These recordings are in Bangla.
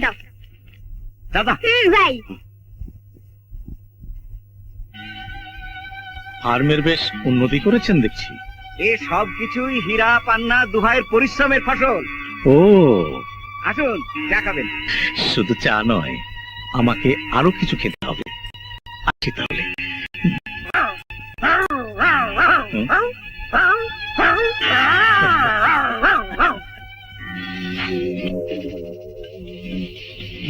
দাও। দাদা। হুম, যাই। ফার্মের বেশ উন্নতি করেছেন দেখছি। এ সব কিছুই হীরা পান্না দুভাইয়ের পরিশ্রমের ফসল। ও। আসুন দেখাবেন। শুধু চা নয় আমাকে আরও কিছু খেতে হবে। আছি তাহলে।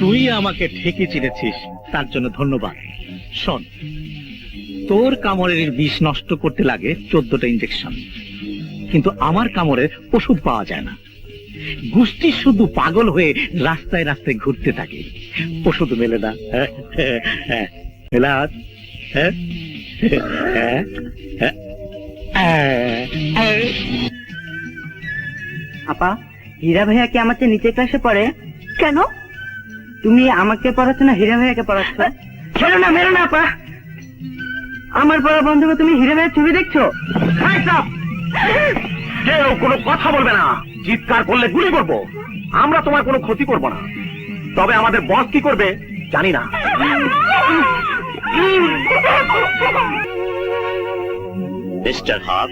তুই আমাকে ঠেকে চিনেছিস তার জন্য ধন্যবাদ শোন তোর কামড়ের বিষ নষ্ট করতে লাগে চোদ্দটা ইঞ্জেকশন কিন্তু আমার কামড়ের ওষুধ পাওয়া যায় না গোষ্ঠী শুধু পাগল হয়ে রাস্তায় রাস্তায় ঘুরতে থাকে ওষুধ মেলে না হ্যাঁ? হ্যাঁ? হ্যাঁ? হ্যাঁ? আপা হীরা ভাইয়া কি আমার চেয়ে নিচে ক্লাসে পড়ে কেন তুমি আমাকে পড়াচ্ছ না হীরা ভাইয়াকে পড়াচ্ছ? ছেড়ো না মেরো না আপা। আমার পড়া বন্ধ তুমি হীরা ভাইয়ের ছবি দেখছ? কেউ কোনো কথা বলবে না। চিৎকার করলে গুলি করব। আমরা তোমার কোনো ক্ষতি করব না। তবে আমাদের বস কি করবে জানি না। মিস্টার হক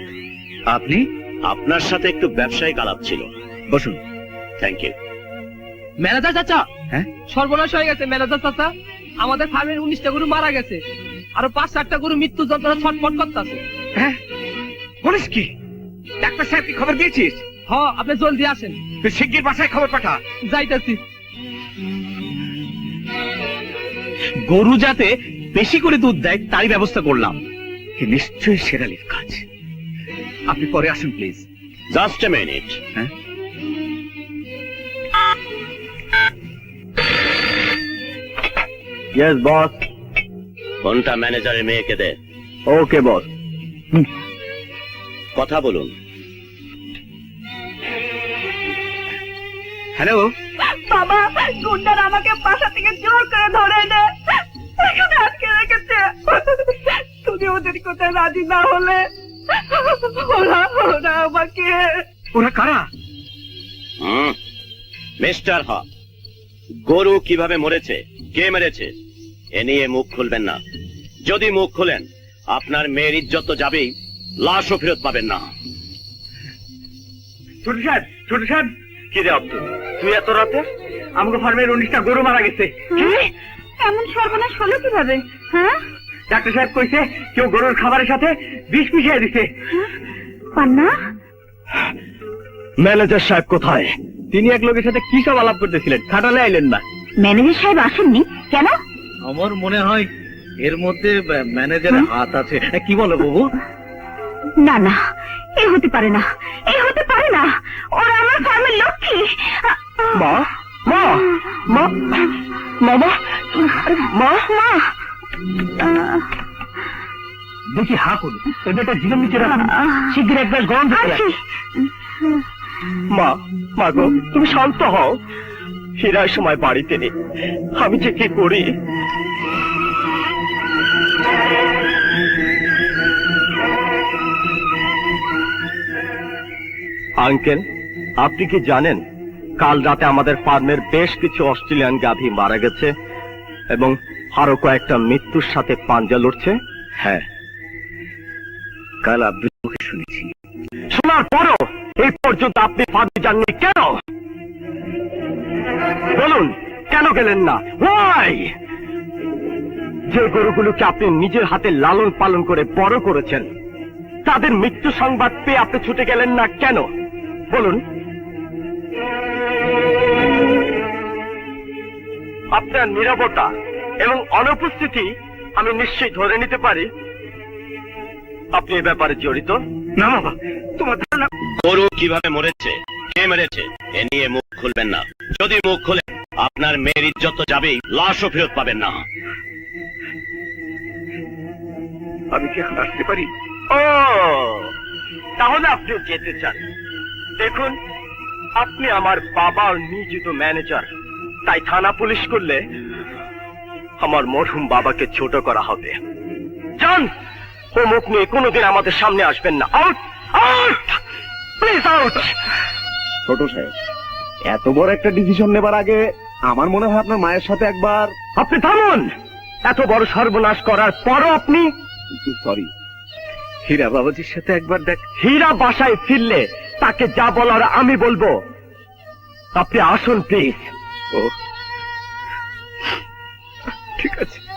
আপনি? আপনার সাথে একটু ব্যবসায়িক আলাপ ছিল। বসুন থ্যাংক ইউ ম্যানেজার চাচা? হ্যাঁ? সর্বনাশ হয়ে গেছে ম্যানেজার চাচা। আমাদের ফার্মের উনিশটা গরু মারা গেছে। আরও পাঁচ সাতটা গরু মৃত্যু যন্ত্রণা ছটফট করতেছে। হ্যাঁ? বলিস কি? ডাক্তার সাহেব কি খবর দিয়েছিস? হ আপনি জলদি আসেন। তুই শিগগির বাসায় খবর পাঠা। যাইতেছি। গরু যাতে বেশি করে দুধ দেয় তারই ব্যবস্থা করলাম। এ নিশ্চয়ই শেরালির কাজ আপনি পরে আসুন প্লিজ। জাস্ট এ মিনিট হ্যাঁ? ইয়েস বস কোনটা ম্যানেজারের মেয়েকে দে? ওকে বস কথা বলুন। হ্যালো বাবা গুন্ডার আমাকে বাসা থেকে জোর করে ধরে এনে এখানে আটকে রেখেছে। তুমি ওদের কোথায় রাজি না হলে? ওরা ওরা আমাকে ওরা কারা? হুম। মিস্টার হক গরু কীভাবে মরেছে? কে মেরেছে? এ নিয়ে মুখ খুলবেন না। যদি মুখ খুলেন আপনার মেয়ের ইজ্জত তো যাবেই লাশও ফেরত পাবেন না। ছোট সাহেব ছোট সাহেব কি রে অব্দুল তুই এত রাতে? আমাকে ফার্মের উনিশটা গরু মারা গেছে। এমন সর্বনাশ হলো কীভাবে? হ্যাঁ? ডাক্তার সাহেব কইছে কেউ গরুর খাবারের সাথে বিষ মিশিয়ে দিছে। পান্না? ম্যানেজার সাহেব কোথায়? তিনি এক লোকের সাথে কি সব আলাপ করতেছিলেন? খাটালে আইলেন না। ম্যানেজার সাহেব আসেননি? কেন? আমার মনে হয় এর মধ্যে ম্যানেজারের হাত আছে। কি বলো বাবু? না না এ হতে পারে না এ হতে পারে না। ওরা আমার ফার্মের লক্ষ্মী। মা মা মা মামা মা মা। দেখি হা করি এটা একটা জীবন নিচে রাখুন। শিগগির এক গ্লাস গরম মা মা গো তুমি শান্ত হও। ফেরার সময় বাড়িতে নেই। আমি যে কি করি? আঙ্কেল, আপনি কি জানেন, কাল রাতে আমাদের ফার্মের বেশ কিছু অস্ট্রেলিয়ান গাভী মারা গেছে এবং আরও কয়েকটা মৃত্যুর সাথে পাঞ্জা লড়ছে? হ্যাঁ। কাল আব্দুল শুনেছি। শোনার পরও এই পর্যন্ত আপনি ফাঁদে যাননি কেন? বলুন, কেন গেলেন না? ওয়াই যে গরুগুলোকে আপনি নিজের হাতে লালন পালন করে বড় করেছেন, তাদের মৃত্যু সংবাদ পেয়ে আপনি ছুটে গেলেন না কেন? বলুন। আপনার নিরাপত্তা এবং অনুপস্থিতি আমি নিশ্চয়ই ধরে নিতে পারি। আপনি এ ব্যাপারে জড়িত? না বাবা তোমার ধারণা গরু কীভাবে মরেছে কে মেরেছে এ নিয়ে মুখ খুলবেন না। যদি মুখ খুলেন আপনার মেয়ের ইজ্জত তো যাবেই লাশও ফেরত পাবেন না। আমি কি এখন আসতে পারি? ও তাহলে আপনি যেতে চান। দেখুন আপনি আমার বাবার নিয়োজিত ম্যানেজার। তাই থানা পুলিশ করলে আমার মরহুম বাবাকে ছোট করা হবে। যান! ও মুখ নিয়ে কোনোদিন আমাদের সামনে আসবেন না। আউট! আউট! Please out! ছোট সাহেব এত বড় একটা ডিসিশন নেবার আগে আমার মনে হয় আপনার মায়ের সাথে একবার আপনি থামুন! এত বড় সর্বনাশ করার পরও আপনি সরি হীরা বাবাজির সাথে একবার দেখ হীরা বাসায় ফিরলে তাকে যা বলার আমি বলব। আপনি আসুন প্লিজ। ও ঠিক আছে।